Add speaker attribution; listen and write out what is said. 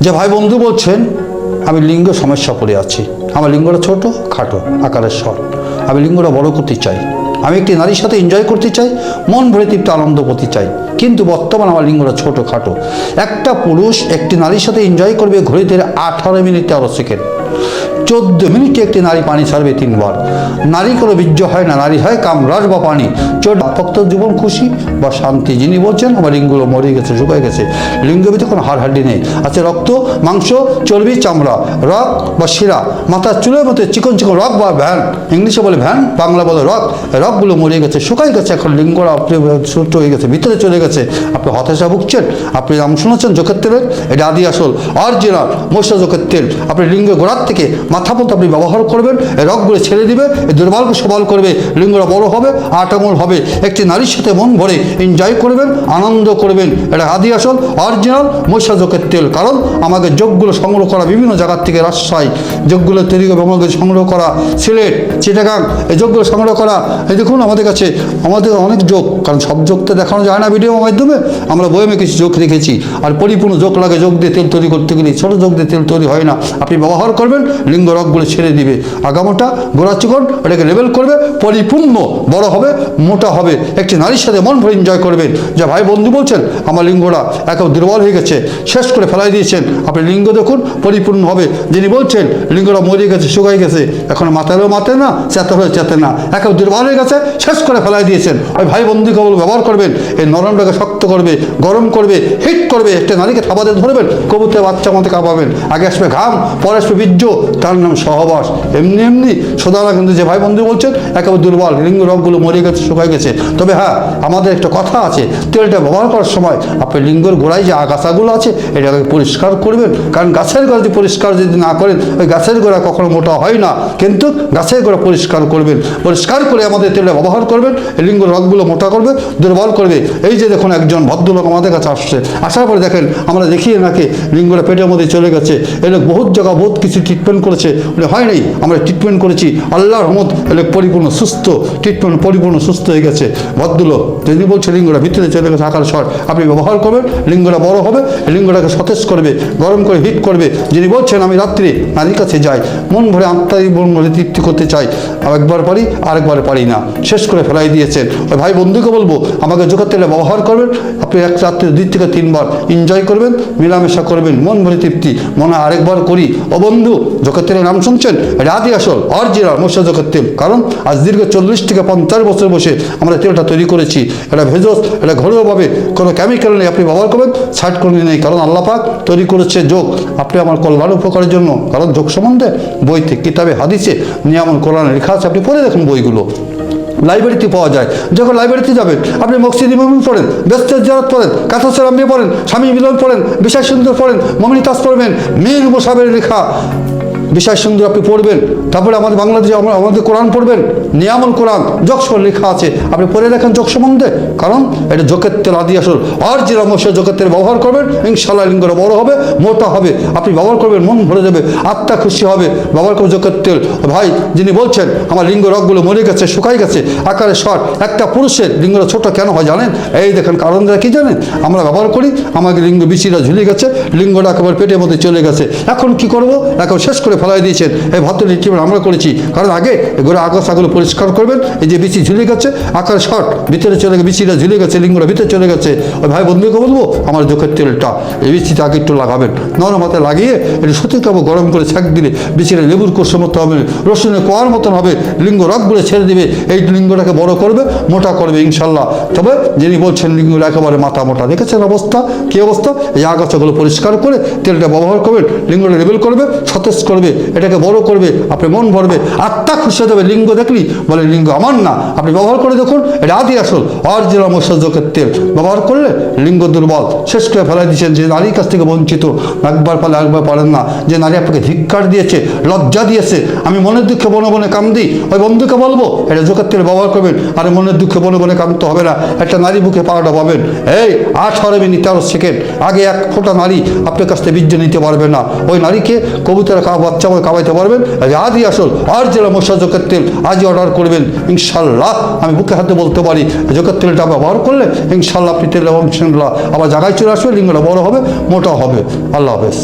Speaker 1: যে ভাই বন্ধু বলছেন, আমি লিঙ্গ সমস্যা পড়ে আছি। আমার লিঙ্গটা ছোট, খাটো, আকারের স্বর। আমি লিঙ্গটা বড় করতে চাই। আমি একটি নারীর সাথে এনজয় করতে চাই, মন ভরে তৃপ্ত, আনন্দ করতে চাই। কিন্তু বর্তমান আমার লিঙ্গটা ছোট, খাটো। একটা পুরুষ একটি নারীর সাথে এনজয় করবে ঘড়িতে আঠারো মিনিট তেরো সেকেন্ড। চোদ্দ মিনিটে একটি নারী পানি ছাড়বে তিনবার। নারী কোনো বীর্য হয় না, নারী হয় কামরাজ বা পানি। চোট ভক্ত জীবন খুশি বা শান্তি। যিনি বলছেন, আমার লিঙ্গগুলো মরে গেছে, শুকায় গেছে। লিঙ্গ ভিতরে কোনো হাড় হাড্ডি নেই। আছে রক্ত, মাংস, চর্বি, চামড়া, রক বা শিরা। মাথার চুলের মধ্যে চিকন চিকন রক বা ভ্যান। ইংলিশে বলে ভ্যান, বাংলা বলে রক। রকগুলো মরে গেছে শুকাই গেছে, এখন লিঙ্গরা আপনি ছোট হয়ে গেছে, ভিতরে চলে গেছে। আপনি হতাশা ভুগছেন, আপনি নাম শুনেছেন চোখের তেলের এটা আদি আসল। অরিজিনাল মশা চোখের তেল আপনি লিঙ্গ গোড়ার থেকে মাথা পর্যন্ত আপনি ব্যবহার করবেন, এই রকগুলো ছেড়ে দিবে দুর্বলকে সবল করবে, লিঙ্গরা বড় হবে, আটামল হবে। একটি নারীর সাথে মন ভরে এনজয় করবেন, আনন্দ করবেন, এটা আদি আসল অরিজিনাল মশা চোখের তেল। কারণ আমাকে যোগগুলো সংগ্রহ করা বিভিন্ন জায়গার থেকে রাজশাহী, যোগগুলো তৈরি আমাকে সংগ্রহ করা, সিলেট, চিটাগাং, এই যোগগুলো সংগ্রহ করা। এই দেখুন আমাদের কাছে, আমাদের অনেক যোগ, কারণ সব যোগ তো দেখানো যায় না ভিডিও মাধ্যমে। আমরা বইমে কিছু যোগ রেখেছি, আর পরিপূর্ণ যোগ লাগে, যোগ দিয়ে তেল তৈরি করতে গেলে, ছোটো যোগ দিয়ে তেল তৈরি হয় না। আপনি ব্যবহার করবেন, লিঙ্গ রগগুলো ছেড়ে দিবে। আগামোটা গোড়া চিকন এটাকে লেবেল করবে, পরিপূর্ণ বড় হবে, মোটা হবে। একটি নারীর সাথে মন ভরে এনজয় করবেন যা ভাই বন্ধু বলছেন, আমার লিঙ্গটা একেবারে দুর্বল হয়ে গেছে, শেষ করে ফেলাই দিয়েছেন। আপনি লিঙ্গ দেখুন, পরিপূর্ণ হবে। যিনি বলছেন, লিঙ্গটা মরে গেছে, শুকাই গেছে, এখন মাথায়ও মাতে না চেতে হয়ে চেতে না একেবারে দুর্বল হয়ে গেছে, শেষ করে ফেলাই দিয়েছেন। ওই ভাই বন্ধু কেবল ব্যবহার করবেন। এই নরমটাকে শক্ত করবে, গরম করবে, হিট করবে, একটা নারীকে থাবাতে ধরবেন কবুতে বাচ্চা মতো কাঁপাবেন আগে আসবে ঘাম, পরে আসবে বীর্য, তার নাম সহবাস। এমনি এমনি সোদারা কিন্তু যে ভাই বন্ধু বলছেন, একেবারে দুর্বল, লিঙ্গ রোগগুলো মরে গেছে শুকাই গেছে। তবে হ্যাঁ আমাদের একটা কথা আছে, তেলটা ব্যবহার করার সময় আপনি লিঙ্গের গোড়ায় যে আগাছাগুলো আছে এটাকে পরিষ্কার করবেন। কারণ গাছের গোড়া যদি পরিষ্কার যদি না করেন, ওই গাছের গোড়া কখনো মোটা হয় না। কিন্তু গাছের গোড়া পরিষ্কার করবেন। পরিষ্কার করে আমাদের তেলটা ব্যবহার করবেন, লিঙ্গ রগগুলো মোটা করবে দুর্বল করবে। এই যে দেখুন একজন ভদ্রলোক আমাদের কাছে আসছে। আসার পরে দেখেন, আমরা দেখিয়ে নাকি লিঙ্গটা পেটের মধ্যে চলে গেছে। এই লোক বহুত জায়গা বহুত কিছু ট্রিটমেন্ট করেছে। বলে, হয় নাই, আমরা ট্রিটমেন্ট করেছি। আল্লাহর রহমত, এই লোক পরিপূর্ণ সুস্থ ট্রিটমেন্ট পরিপূর্ণ সুস্থ হয়ে গেছে। ভদ্রলোক যদি বলছে লিঙ্গটা ভিতরে চলে গেছে, আকার শট আপনি ব্যবহার করবেন, লিঙ্গটা বড় হবে, লিঙ্গটাকে সতেজ করবে, গরম করে হিট করবে। যিনি বলছেন, আমি রাত্রে নারীর কাছে যাই, মন ভরে আত্মারি মন ভরে তৃপ্তি করতে চাই একবার পারি আরেকবার পারি না। শেষ করে ফেলাই দিয়েছেন। ওই ভাই বন্ধুকে বলব, আমাকে জোগাড় তেলে ব্যবহার করবেন আপনি এক রাত্রে দুই থেকে তিনবার এনজয় করবেন মিলামেশা করবেন, মন ভরে তৃপ্তি। মনে আরেকবার করি। ও বন্ধু জোগাড় তেলের নাম শুনছেন? আদি আসল অরিজিনাল মশা জোগাড় তেল কারণ আজ দীর্ঘ চল্লিশ থেকে পঞ্চাশ বছর বসে আমরা তেলটা তৈরি করেছি। এটা ভেজস এটা ঘরোয়াভাবে। কোনো কেমিক্যাল নেই, আপনি ব্যবহার করবেন সাইড করে নেই। কারণ আল্লাহ পাক তৈরি করেছে যোগ। আপনি আমার কল্যাণ উপকারের জন্য। কারণ যোগ সম্বন্ধে বইতে, কিতাবে, হাদিসে নিয়ামন কোরআনে লেখা আছে আপনি পড়ে দেখুন বইগুলো। লাইব্রেরিতে পাওয়া যায়। যখন লাইব্রেরিতে যাবেন আপনি মকসিদ ইমাম পড়েন ব্যস্তের জারাত পড়েন কাঁথা সেরাম্বে পড়েন, স্বামী মিলন পড়েন বিশাল সুন্দর পড়েন মমিনী তাস পড়বেন মীর মোসাবের লেখা বিশাল সুন্দর আপনি পড়বেন। তারপরে আমাদের বাংলাদেশে আমাদের কোরআন পড়বেন। নিয়ামল কোরআন। যক্ষর লেখা আছে। আপনি পড়ে দেখেন যোগ সম্বন্ধে। কারণ এটা যোগের তেল আদি আসল। আর যে রমস্য যোগের তেল ব্যবহার করবেন ইনশাল্লাহ লিঙ্গটা বড় হবে, মোটা হবে। আপনি ব্যবহার করবেন, মন ভরে যাবে, আত্মা খুশি হবে। ব্যবহার করবে যোগের তেল। ভাই, যিনি বলছেন, আমার লিঙ্গ রগগুলো মরে গেছে, শুকাই গেছে, আকারে শর্ট একটা পুরুষের লিঙ্গটা ছোট কেন হয় জানেন? এই দেখেন কারণটা কি জানেন? আমরা ব্যবহার করি আমাকে লিঙ্গ বিচিরা ঝুলে গেছে, লিঙ্গটা একেবারে পেটের মধ্যে চলে গেছে। এখন কি করব? এখন শেষ করে ফেলাই দিয়েছেন। এই ভদ্র ট্রিটমেন্ট আমরা করেছি। কারণ আগে গোড়া আগাছাগুলো পরিষ্কার করবেন, এই যে বিচি ঝুলে গেছে, আকার শর্ট, ভিতরে চলে গেছে, বিচিটা ঝুলে গেছে, লিঙ্গটা ভিতরে চলে গেছে। ওই ভাই বন্ধুকে বলব? আমার চোখের তেলটা। এই বিচিটা আগে একটু লাগাবেন। নরম হাতে লাগিয়ে একটু সত্যি কাবো গরম করে ছাক দিলে বিচিটা লেবুর কোষের মতো হবে, রসুনের কোয়ার মতন হবে, লিঙ্গ রগগুলো ছেড়ে দিবে, এই লিঙ্গটাকে বড় করবে, মোটা করবে ইনশাল্লাহ। তবে যিনি বলছেন লিঙ্গটা একেবারে মাথা মোটা, দেখেছেন অবস্থা? কী অবস্থা? এই আগাছাগুলো পরিষ্কার করে তেলটা ব্যবহার করবেন, লিঙ্গটা লেবেল করবে, সতেজ করবে এটাকে বড় করবে, আপনি মন ভরবে। আত্মা খুশি যাবে লিঙ্গ দেখলি? বলে, লিঙ্গ আমার না। আপনি ব্যবহার করে দেখুন, এটা আদি আসল। অরিজিনাল মৎস্যযোগের তেল, ব্যবহার করলে লিঙ্গ দুর্বল। শেষ করে ফেলাই দিয়েছেন যে নারীর কাছ থেকে বঞ্চিত। একবার পালে একবার পারেন না। যে নারী আপনাকে ধিক্কার দিয়েছে, লজ্জা দিয়েছে, আমি মনের দুঃখে বনে বনে কান্দি, ওই বন্ধুকে বলব, এটা জোকের তেল ব্যবহার করবেন, আর মনের দুঃখে বনে বনে কামতে হবে না। একটা নারী বুকে পাওয়াটা পাবেন। এই, আঠারো মিনিট, তেরো সেকেন্ড। আগে এক ফোঁটা নারী আপনার কাছ থেকে বীর্য নিতে পারবে না। ওই নারীকে কবুতরা কাবাত বাচ্চা আমাকে খাওয়াইতে পারবেন? আজ আজই আসল আর যারা মশা জোকের তেল আজই অর্ডার করবেন। ইনশাল্লাহ আমি বুকে হাতে বলতে পারি জোকের তেলটা ব্যবহার করলে ইনশাল্লাহ আপনি তেল এবং ইনশাল্লাহ আবার জায়গায় চলে আসবে, লিঙ্গটা বড় হবে, মোটা হবে। আল্লাহ হাফেজ।